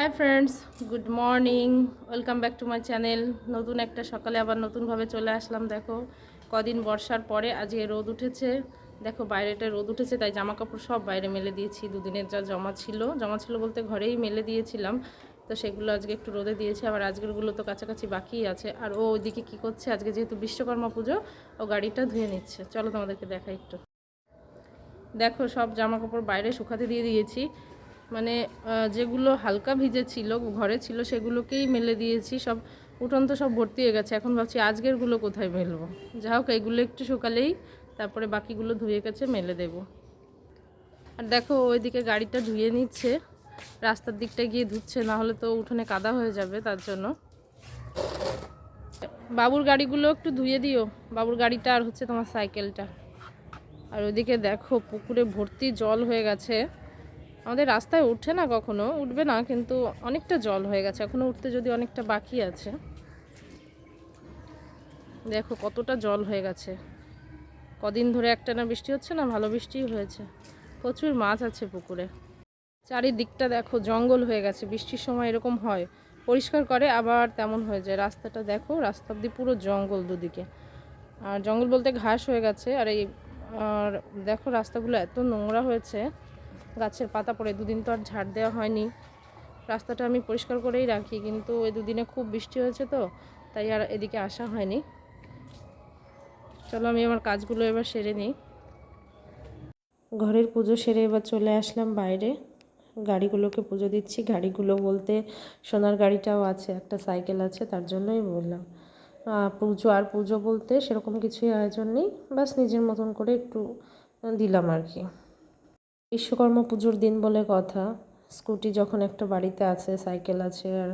Hi friends good morning welcome back to my channel নতুন একটা সকালে আবার নতুনভাবে চলে আসলাম, দেখো। কদিন বর্ষার পরে আজকে রোদ উঠেছে। দেখো, বাইরেটা রোদ উঠেছে, তাই জামা কাপড় সব বাইরে মেলে দিয়েছি। দুদিনের যা জমা ছিল জমা ছিল বলতে ঘরেই মেলে দিয়েছিলাম। তো সেগুলো আজকে একটু রোদে দিয়েছি, আবার আজকেরগুলো তো কাছাকাছি বাকিই আছে। আর ও ওইদিকে কী করছে, আজকে যেহেতু বিশ্বকর্মা পুজো, ও গাড়িটা ধুয়ে নিচ্ছে। চলো তোমাদেরকে দেখা একটু। দেখো, সব জামা কাপড় বাইরে শুকাতে দিয়ে দিয়েছি। মানে যেগুলো হালকা ভিজে ছিল, ঘরে ছিল, সেগুলোকেই মেলে দিয়েছি। সব উঠোন তো সব ভর্তি হয়ে গেছে। এখন ভাবছি আজকেরগুলো কোথায় মেলবো? যা হোক এইগুলো একটু সকালেই তারপরে বাকিগুলো ধুয়ে গেছে মেলে দেব। আর দেখো, ওইদিকে গাড়িটা ধুয়ে নিচ্ছে। রাস্তার দিকটা গিয়ে ধুচ্ছে, না হলে তো উঠোনে কাদা হয়ে যাবে তার জন্য। বাবুর গাড়িগুলো একটু ধুয়ে দিও। বাবুর গাড়িটা আর হচ্ছে তোমার সাইকেলটা। আর ওইদিকে দেখো, পুকুরে ভর্তি জল হয়ে গেছে। আমাদের রাস্তায় উঠে না কখনো, উঠবে না, কিন্তু অনেকটা জল হয়ে গেছে। এখনও উঠতে যদি অনেকটা বাকি আছে। দেখো কতটা জল হয়ে গেছে। কদিন ধরে একটা না বৃষ্টি হচ্ছে না, ভালো বৃষ্টিই হয়েছে। প্রচুর মাছ আছে পুকুরে। চারিদিকটা দেখো জঙ্গল হয়ে গেছে, বৃষ্টির সময় এরকম হয়। পরিষ্কার করে, আবার তেমন হয়ে যায়। রাস্তাটা দেখো, রাস্তা অব্দি পুরো জঙ্গল দুদিকে। আর জঙ্গল বলতে ঘাস হয়ে গেছে। আর এই, আর দেখো রাস্তাগুলো এত নোংরা হয়েছে। গাছের পাতা পড়ে, দুদিন তো আর ঝাড় দেওয়া হয়নি। রাস্তাটা আমি পরিষ্কার করেই রাখি, কিন্তু এই দুদিনে খুব বৃষ্টি হয়েছে তো, তাই আর এদিকে আসা হয়নি। চলো আমি আমার কাজগুলো এবার সেরে নিই। ঘরের পুজো সেরে এবার চলে আসলাম বাইরে। গাড়িগুলোকে পুজো দিচ্ছি। গাড়িগুলো বলতে সোনার গাড়িটাও আছে, একটা সাইকেল আছে, তার জন্যই বললাম। পুজো আর পুজো বলতে সেরকম কিছুই আয়োজন নেই, বাস নিজের মতন করে একটু দিলাম আর কি। বিশ্বকর্মা পুজোর দিন বলে কথা। স্কুটি যখন একটা বাড়িতে আছে, সাইকেল আছে, আর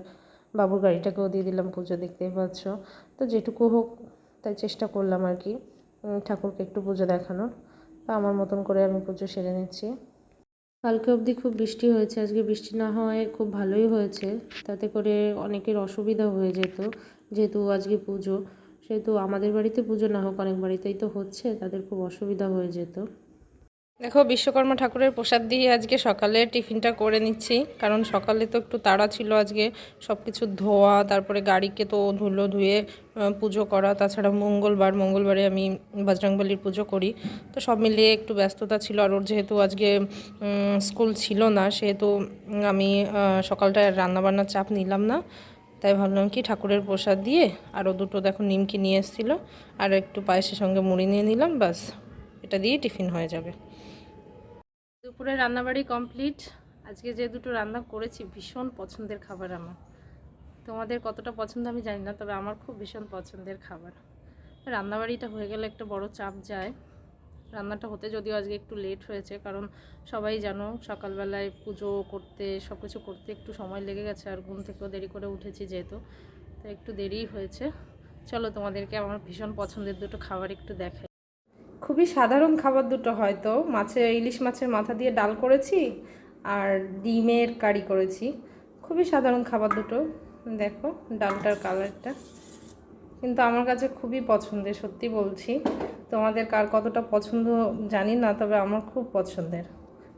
বাবুর গাড়িটাকেও দিয়ে দিলাম পুজো, দেখতেই পাচ্ছ। তো যেটুকু হোক, তাই চেষ্টা করলাম আর কি ঠাকুরকে একটু পুজো দেখানোর। তো আমার মতন করে আমি পুজো সেরে নিচ্ছি। কালকে অবধি খুব বৃষ্টি হয়েছে, আজকে বৃষ্টি না হওয়ায় খুব ভালোই হয়েছে। তাতে করে অনেকের অসুবিধা হয়ে যেত, যেহেতু আজকে পুজো। সেহেতু আমাদের বাড়িতে পুজো না হোক, অনেক বাড়িতেই তো হচ্ছে, তাদের খুব অসুবিধা হয়ে যেত। দেখো, বিশ্বকর্মা ঠাকুরের প্রসাদ দিয়ে আজকে সকালে টিফিনটা করে নিচ্ছি। কারণ সকালে তো একটু তাড়া ছিল আজকে। সব কিছু ধোয়া, তারপরে গাড়িকে তো ধুলো ধুয়ে পুজো করা। তাছাড়া মঙ্গলবার, মঙ্গলবারে আমি বজরংবলির পুজো করি। তো সব মিলিয়ে একটু ব্যস্ততা ছিল। আর ওর যেহেতু আজকে স্কুল ছিল না, সেহেতু আমি আর রান্নাবান্নার চাপ নিলাম না। তাই ভাবলাম কি, ঠাকুরের প্রসাদ দিয়ে আরও দুটো দেখো নিমকি নিয়ে এসেছিল। আর একটু পায়েসের সঙ্গে মুড়ি নিয়ে নিলাম বাস এটা দিয়ে টিফিন হয়ে যাবে। দুপুরে রান্নাবাড়ি কমপ্লিট। আজকে যে দুটো রান্না করেছি, ভীষণ পছন্দের খাবার আমার। তোমাদের কতটা পছন্দ আমি জানি না, তবে আমার খুব ভীষণ পছন্দের খাবার। রান্নাবাড়িটা হয়ে গেলে একটা বড় চাপ যায়। রান্নাটা হতে যদিও আজকে একটু লেট হয়েছে, কারণ সবাই জানো সকালবেলায় পুজো করতে সব কিছু করতে একটু সময় লেগে গেছে আর ঘুম থেকেও দেরি করে উঠেছি যেহেতু তো একটু দেরিই হয়েছে। চলো তোমাদেরকে আমার ভীষণ পছন্দের দুটো খাবার একটু দেখাই। খুবই সাধারণ খাবার দুটো হয়তো। মাছে ইলিশ মাছের মাথা দিয়ে ডাল করেছি আর ডিমের কারি করেছি। খুবই সাধারণ খাবার দুটো। দেখো ডালটার কালারটা। কিন্তু আমার কাছে খুবই পছন্দের, সত্যি বলছি। তোমাদের কার কতটা পছন্দ জানি না, তবে আমার খুব পছন্দের।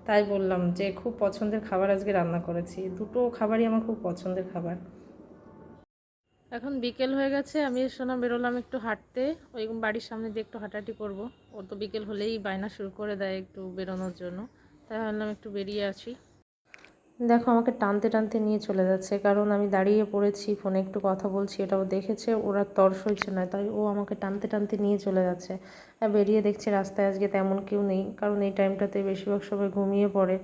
তাই বললাম যে খুব পছন্দের খাবার আজকে রান্না করেছি। দুটো খাবারই আমার খুব পছন্দের খাবার। এখন বিকেল হয়ে গেছে, আমি সোনা বেরোলাম একটু হাঁটতে। ওই বাড়ির সামনে দিয়ে একটু হাঁটাহাঁটি করব। ওর তো বিকেল হলেই বায়না শুরু করে দেয় একটু বেরোনোর জন্য। তাই ভাবলাম একটু বেরিয়ে আসি। দেখো, আমাকে টানতে টানতে নিয়ে চলে যাচ্ছে, কারণ আমি দাঁড়িয়ে পড়েছি, ফোনে একটু কথা বলছি, এটাও দেখেছে, ওরা তর্স হয়েছে না, তাই ও আমাকে টানতে টানতে নিয়ে চলে যাচ্ছে। আর বেরিয়ে দেখছে রাস্তায় আজকে তেমন কেউ নেই, কারণ এই টাইমটাতে বেশিরভাগ সবাই ঘুমিয়ে পড়ে।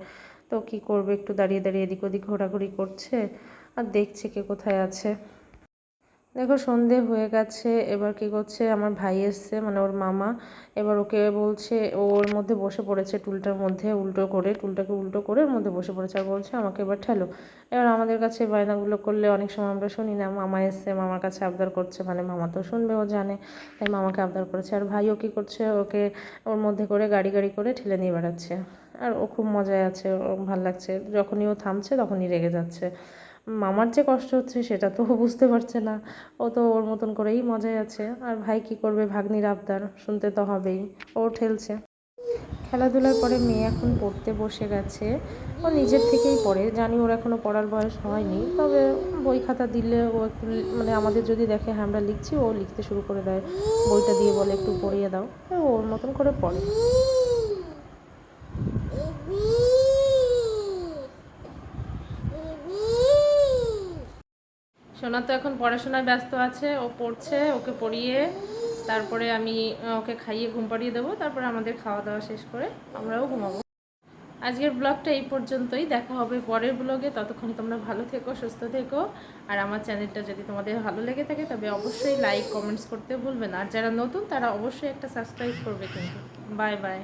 তো কি করবে, একটু দাঁড়িয়ে দাঁড়িয়ে এদিক ওদিক ঘোরাঘুরি করছে, আর দেখছে কে কোথায় আছে। দেখো সন্ধে হয়ে গেছে, এবার কি করছে? আমার ভাই এসছে মানে ওর মামা। এবার ওকে বলছে, ওর মধ্যে বসে পড়েছে টুলটার মধ্যে, উল্টো করে, টুলটাকে উল্টো করে ওর মধ্যে বসে পড়েছে আর বলছে, আমাকে এবার ঠেলো। এবার আমাদের কাছে বায়নাগুলো করলে অনেক সময় আমরা শুনি না, মামা এসছে, মামার কাছে আবদার করছে মানে মামা তো শুনবে, ও জানে, তাই মামাকে আবদার করেছে। আর ভাইও কী করছে, ওকে ওর মধ্যে করে গাড়ি গাড়ি করে ঠেলে নিয়ে বেড়াচ্ছে। আর ও খুব মজায় আছে, ও ভালো লাগছে, যখনই ও থামছে তখনই রেগে যাচ্ছে। মামার যে কষ্ট হচ্ছে সেটা তো বুঝতে পারছে না। ও তো ওর মতন করেই মজায় আছে। আর ভাই কি করবে ভাগ্নির আবদার? শুনতে তো হবেই। ও ঠেলছে। খেলাধুলার পরে মেয়ে এখন পড়তে বসে গেছে। ও নিজের থেকেই পড়ে। জানি ওর এখনও পড়ার বয়স হয়নি। তবে বই খাতা দিলে ও একটু মানে আমাদের যদি দেখে হ্যাঁ আমরা লিখছি, ও লিখতে শুরু করে দেয়। বইটা দিয়ে বলে, একটু পড়িয়ে দাও। ওর মতন করে পড়ে। সোনা তো এখন পড়াশোনায় ব্যস্ত আছে, ও পড়ছে, ওকে পড়িয়ে তারপরে আমি ওকে খাইয়ে ঘুম পাড়িয়ে দেবো, তারপরে আমাদের খাওয়া দাওয়া শেষ করে আমরাও ঘুমাবো। আজকের ব্লগটা এই পর্যন্তই, দেখা হবে পরের ব্লগে, ততক্ষণ তোমরা ভালো থেকো, সুস্থ থেকো, আর আমার চ্যানেলটা যদি তোমাদের ভালো লেগে থাকে, তবে অবশ্যই লাইক, কমেন্টস করতে ভুলবে না, আর যারা নতুন, তারা অবশ্যই একটা সাবস্ক্রাইব করবে কিন্তু। Bye bye.